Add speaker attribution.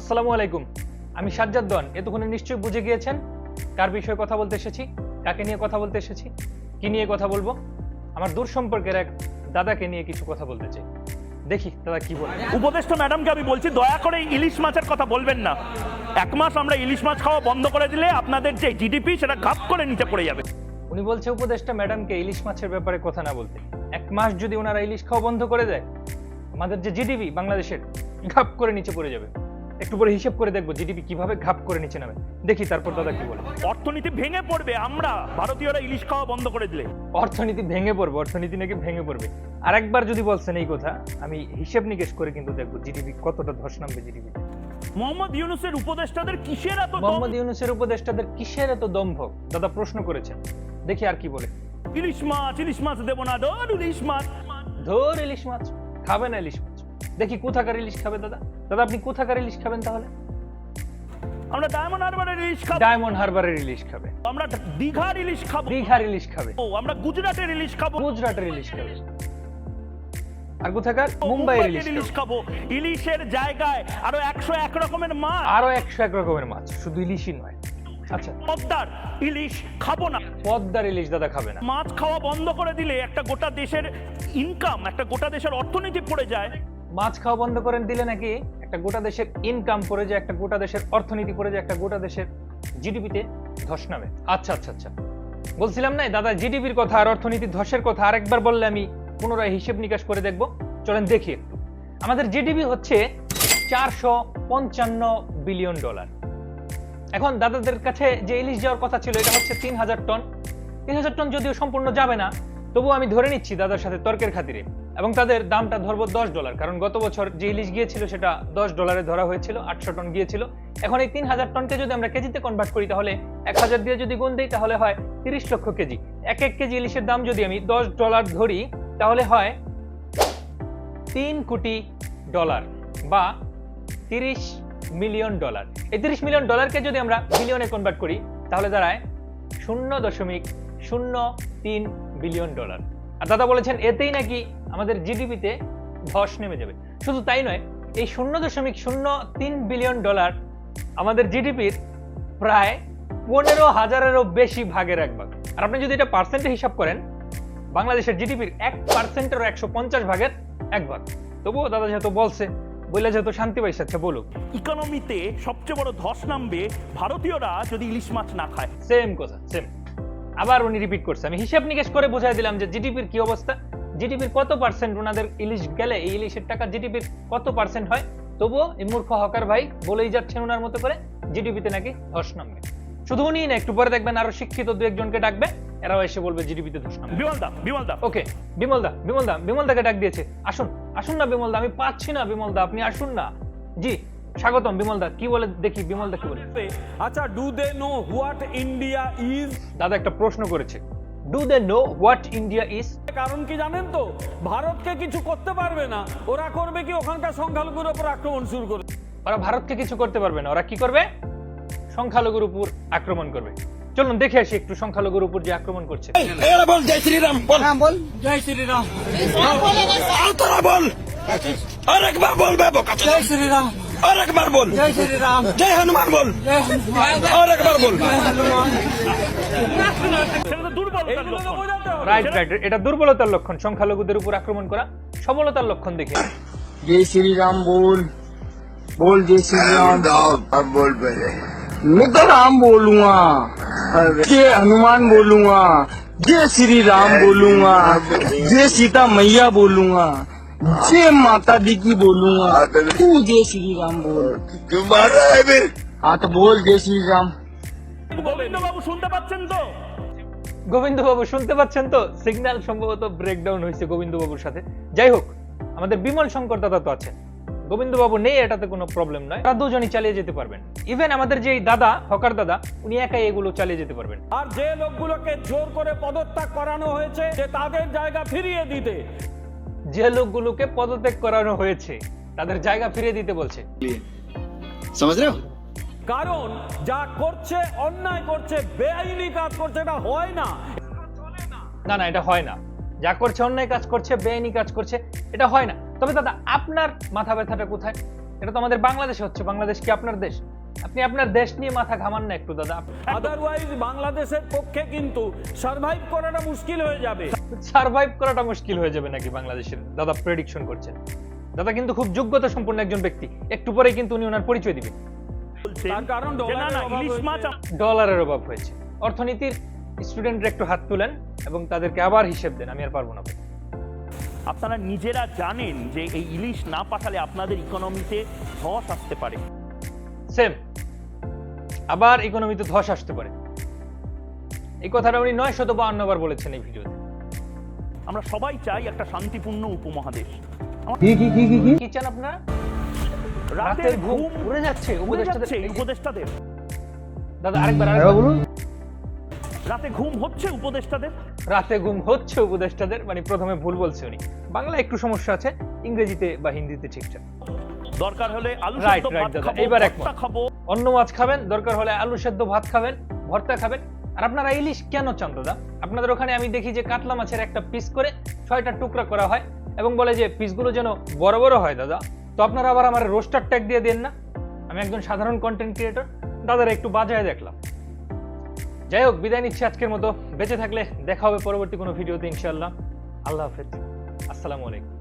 Speaker 1: আসসালামু আলাইকুম। আমি সাজ্জাদ দন। এতক্ষণে নিশ্চয়ই বুঝে গিয়েছেন কার বিষয়ে কথা বলতে এসেছি কাকে নিয়ে কথা বলতে এসেছি কি নিয়ে কথা বলব। আমার দূর সম্পর্কের এক দাদাকে নিয়ে কিছু কথা বলতে চাই। দেখি দাদা কি বলে।
Speaker 2: উপদেষ্টা ম্যাডামকে আমি বলছি দয়া করে ইলিশ মাছের কথা বলবেন না। এক মাস আমরা ইলিশ মাছ খাওয়া বন্ধ করে দিলে আপনাদের যে জিডিপি সেটা ঘাপ করে নিচে পড়ে যাবে।
Speaker 1: উনি বলছে উপদেষ্টা ম্যাডামকে ইলিশ মাছের ব্যাপারে কথা না বলতে। এক মাস যদি ওনারা ইলিশ খাওয়া বন্ধ করে দেয় আমাদের যে জিডিপি বাংলাদেশের ঘাপ করে নিচে পড়ে যাবে। একটু পরে হিসেব করে দেখব জিডিপি কীভাবে ঘাপ করে নিচে নামে। দেখি তারপর দাদা কি বলে।
Speaker 2: অর্থনীতি ভেঙে পড়বে আমরা ভারতীয়রা ইলিশ খাওয়া বন্ধ করে দিলে।
Speaker 1: অর্থনীতি ভেঙে পড়বে অর্থনীতি নাকি ভেঙে পড়বে। আর একবার যদি বলছেন এই কথা আমি হিসেব নিকেশ করে কিন্তু দেখব জিডিপি কতটা ধস নামবে জিডিপি
Speaker 2: মোহাম্মদ ইউনুসের উপদেষ্টাদের কিসের এত দম?
Speaker 1: মোহাম্মদ ইউনুসের উপদেষ্টাদের কিসের এত দম্ভ দাদা প্রশ্ন করেছেন। দেখি আর কি বলে।
Speaker 2: ইলিশ মাছ ইলিশ মাছ দেবো না ধর ইলিশ মাছ।
Speaker 1: ধর ইলিশ মাছ খাবে না ইলিশ মাছ। দেখি কোথাকার ইলিশ খাবে দাদা? দাদা আপনি কোথাকার ইলিশ খাবেন তাহলে?
Speaker 2: আমরা ডায়মন্ড হারবারের ইলিশ খাব।
Speaker 1: ডায়মন্ড হারবারের ইলিশ খাবে।
Speaker 2: আমরা দীঘার ইলিশ খাব।
Speaker 1: দীঘার ইলিশ খাবে।
Speaker 2: ও আমরা গুজরাটের ইলিশ খাব।
Speaker 1: গুজরাটের ইলিশ খাবে। আর কোথাকার? ইলিশ খাব।
Speaker 2: ইলিশের জায়গায় আরও একশো এক রকমের মাছ।
Speaker 1: আরও একশো এক রকমের মাছ শুধু ইলিশই নয়। আচ্ছা।
Speaker 2: পদ্মার ইলিশ খাব না।
Speaker 1: পদ্মার ইলিশ দাদা খাবে না।
Speaker 2: মাছ খাওয়া বন্ধ করে দিলে একটা গোটা দেশের ইনকাম একটা গোটা দেশের অর্থনীতি পড়ে যায়।
Speaker 1: মাছ খাওয়া বন্ধ করে দিলে নাকি একটা গোটা দেশের ইনকাম পড়ে যায়, একটা গোটা দেশের অর্থনীতি পড়ে যায়, একটা গোটা দেশের জিডিপিতে ধস নামে। আচ্ছা আচ্ছা আচ্ছা। বলছিলাম না, দাদা জিডিপির কথা আর অর্থনীতির ধসের কথা আরেকবার বললে আমি পুনরায় হিসেব নিকাশ করে দেখব। চলেন দেখি একটু। আমাদের জিডিপি হচ্ছে চারশো পঞ্চান্ন বিলিয়ন ডলার। এখন দাদাদের কাছে যে ইলিশ যাওয়ার কথা ছিল, এটা হচ্ছে তিন হাজার টন। তিন হাজার টন যদিও সম্পূর্ণ যাবে না, তবুও আমি ধরে নিচ্ছি দাদার সাথে তর্কের খাতিরে। এবং তাদের দামটা ধরবো দশ ডলার, কারণ গত বছর যে ইলিশ গিয়েছিল সেটা দশ ডলারে ধরা হয়েছিল, আটশো টন গিয়েছিল। এখন এই তিন হাজার টনকে যদি আমরা কেজিতে কনভার্ট করি, তাহলে এক হাজার দিয়ে যদি গুণ দিই, তাহলে হয় তিরিশ লক্ষ কেজি। এক এক কেজি ইলিশের দাম যদি আমি দশ ডলার ধরি, তাহলে হয় তিন কোটি ডলার বা তিরিশ মিলিয়ন ডলার। এই তিরিশ মিলিয়ন ডলারকে যদি আমরা বিলিয়নে কনভার্ট করি, তাহলে দাঁড়ায় শূন্য দশমিক শূন্য তিন বিলিয়ন ডলার। আর দাদা বলেছেন, এতেই নাকি আমাদের জিডিপিতে ধস নেমে যাবে। শুধু তাই নয় এই শূন্য দশমিক শূন্য তিন বিলিয়ন ডলার আমাদের জিডিপির প্রায় পনেরো হাজারেরও বেশি ভাগের এক ভাগ। আর আপনি যদি এটা পার্সেন্টে হিসাব করেন বাংলাদেশের জিডিপির এক পার্সেন্টের একশো পঞ্চাশ ভাগের এক ভাগ। তবুও দাদা যেহেতু বলছে বললে যেহেতু শান্তি পাইছে বলুক।
Speaker 2: ইকোনমিতে সবচেয়ে বড় ধস নামবে ভারতীয়রা যদি ইলিশ মাছ না খায়।
Speaker 1: সেম কথা সেম আবার উনি রিপিট করছে। আমি হিসাব নিকেশ করে বোঝাই দিলাম যে জিডিপির কি অবস্থা। জিডিপির কত পার্সেন্ট ওনাদের ইলিশ গেলে এই ইলিশের টাকা জিডিপির কত পার্সেন্ট হয়? তবুও এই মূর্খ হকার ভাই বলেই যাচ্ছেন ওনার মতো করে জিডিপিতে নাকি ধস নামবে। শুধু উনি না একটু পরে দেখবেন আরও শিক্ষিত দু একজনকে ডাকবে এরাও এসে বলবে জিডিপিতে ধস নামবে।
Speaker 2: বিমল দা বিমল দা
Speaker 1: ওকে বিমল দা বিমল দা বিমল দাকে ডাক দিয়েছে। আসুন আসুন না বিমল দা আমি পাচ্ছি না বিমল দা আপনি আসুন না। জি স্বাগতম বিমল দা কি বলে দেখি বিমল দা কি বলে?
Speaker 3: আচ্ছা do they know what India is
Speaker 1: দাদা একটা প্রশ্ন করেছে। Do they know what India is
Speaker 3: কারণ কি জানেন তো? ভারতকে কিছু করতে পারবে না। ওরা করবে কি? ওখানকার সংখ্যালঘুর ওপর আক্রমণ শুরু করবে
Speaker 1: ওরা ভারতকে কিছু করতে পারবে না। ওরা কি করবে? সংখ্যালঘুর উপর আক্রমণ করবে। চলুন দেখে আসি একটু সংখ্যালঘুর উপর যে আক্রমণ করছে।
Speaker 4: বল জয় শ্রীরাম বল।
Speaker 5: রাম বল।
Speaker 3: জয় শ্রীরাম।
Speaker 4: আর তোরা বল। আর একবার বল
Speaker 5: জয় শ্রীরাম।
Speaker 4: আর একবার বল
Speaker 5: জয় শ্রীরাম
Speaker 4: জয় হনুমান বল
Speaker 5: জয় হনুমান
Speaker 4: আর একবার বল
Speaker 5: জয় হনুমান
Speaker 2: সেটা তো দুর্বলতার
Speaker 3: এইগুলো তো
Speaker 2: লক্ষণ
Speaker 3: বোঝাতে হবে
Speaker 1: রাইট রাইট এটা দুর্বলতার লক্ষণ সংখ্যালঘুদের উপর আক্রমণ করা সবলতার লক্ষণ দেখে
Speaker 5: जय श्री राम बोल बोल जय श्री राम
Speaker 6: अब बोल पहले
Speaker 5: मैं तो राम बोलूंगा जय हनुमान बोलूंगा जय श्री राम बोलूंगा जय सीता मैया बोलूंगा जय माता दी की बोलूंगा तू जय श्री राम बोल
Speaker 6: क्यों मार रहा है फिर
Speaker 5: हाँ तो बोल जय श्री राम
Speaker 2: গোবিন্দ বাবু শুনতে পাচ্ছেন তো
Speaker 1: গোবিন্দ বাবু শুনতে পাচ্ছেন তো সিগন্যাল সম্ভবত ব্রেকডাউন হয়েছে গোবিন্দ বাবুর সাথে যাই হোক আমাদের বিমল শঙ্কর দাদা তো আছেন গোবিন্দ বাবু নেই এটাতে কোনো প্রবলেম নয় তারা দুজনই চালিয়ে যেতে পারবেন ইভেন আমাদের যে এই দাদা হকার দাদা উনি একাই এগুলো চালিয়ে যেতে পারবেন
Speaker 3: আর যে লোকগুলোকে জোর করে পদত্যাগ করানো হয়েছে যে তাদের জায়গা ফিরিয়ে দিতে
Speaker 1: যে লোকগুলোকে পদত্যাগ করানো হয়েছে তাদের জায়গা ফিরে দিতে বলছে।
Speaker 3: কারণ যা করছে অন্যায় করছে বেআইনি কাজ করছে এটা হয় না।
Speaker 1: না না এটা হয় না। যা করছে অন্যায় কাজ করছে বেআইনি কাজ করছে এটা হয় না। তবে দাদা আপনার মাথা ব্যথাটা কোথায়? এটা তো আমাদের বাংলাদেশে হচ্ছে। বাংলাদেশ কি আপনার দেশ? আপনি আপনার দেশ নিয়ে মাথা ঘামান না একটু দাদা।
Speaker 3: আদারওয়াইজ বাংলাদেশের পক্ষে কিন্তু সার্ভাইভ করাটা মুশকিল হয়ে যাবে।
Speaker 1: সার্ভাইভ করাটা মুশকিল হয়ে যাবে নাকি বাংলাদেশের? দাদা প্রেডিকশন করছেন। দাদা কিন্তু খুব যোগ্যতা সম্পন্ন একজন ব্যক্তি। একটু পরে কিন্তু উনি ওনার পরিচয় দিবেন।
Speaker 3: তার কারণ। ডলারের অভাব হয়েছে।
Speaker 1: অর্থনীতির স্টুডেন্টরা একটু হাত তুলেন এবং তাদেরকে আবার হিসেব দেন। আমি আর পারব না।
Speaker 2: আপনারা নিজেরা জানেন যে এই ইলিশ না পাঠালে আপনাদের ইকোনমিতে ধস আসতে পারে।
Speaker 1: সেম আবার ইকোনমিতে ধস আসতে পারে। এই কথাটা উনি নয় শত বাহান্ন বার বলেছেন এই ভিডিওতে।
Speaker 2: আমরা সবাই চাই একটা শান্তিপূর্ণ উপমহাদেশ।
Speaker 1: কি চান আপনারা?
Speaker 2: রাতের ঘুম
Speaker 1: উড়ে যাচ্ছে উপদেষ্টাদের
Speaker 2: যাচ্ছে উপদেষ্টাদের।
Speaker 1: দাদা আরেকবার আরেকবার বলুন।
Speaker 2: রাতে ঘুম হচ্ছে উপদেষ্টাদের?
Speaker 1: রাতে ঘুম হচ্ছে উপদেষ্টাদের মানে প্রথমে ভুল বলছে উনি। বাংলা একটু সমস্যা আছে ইংরেজিতে বা হিন্দিতে ঠিকঠাক।
Speaker 2: দরকার হলে আলু সেদ্ধ ভাত খাব
Speaker 1: এবার
Speaker 2: ভর্তা খাব।
Speaker 1: অন্য মাছ খাবেন দরকার হলে আলু সেদ্ধ ভাত খাবেন ভর্তা খাবেন। আর আপনারা ইলিশ কেন চান দাদা? আপনাদের ওখানে আমি দেখি যে কাতলা মাছের একটা পিস করে ছয়টা টুকরা করা হয় এবং বলে যে পিসগুলো যেন বড় বড় হয় দাদা। তো আপনারা আবার আমার রোস্টার ট্যাগ দিয়ে দেন না? আমি একজন সাধারণ কন্টেন্ট ক্রিয়েটর দাদারা একটু বাজায় দেখলাম। যাই হোক বিদায় নিচ্ছি আজকের মতো। বেঁচে থাকলে দেখা হবে পরবর্তী কোনো ভিডিওতে ইনশাল্লাহ আল্লাহ হাফেজ। আসসালামু আলাইকুম।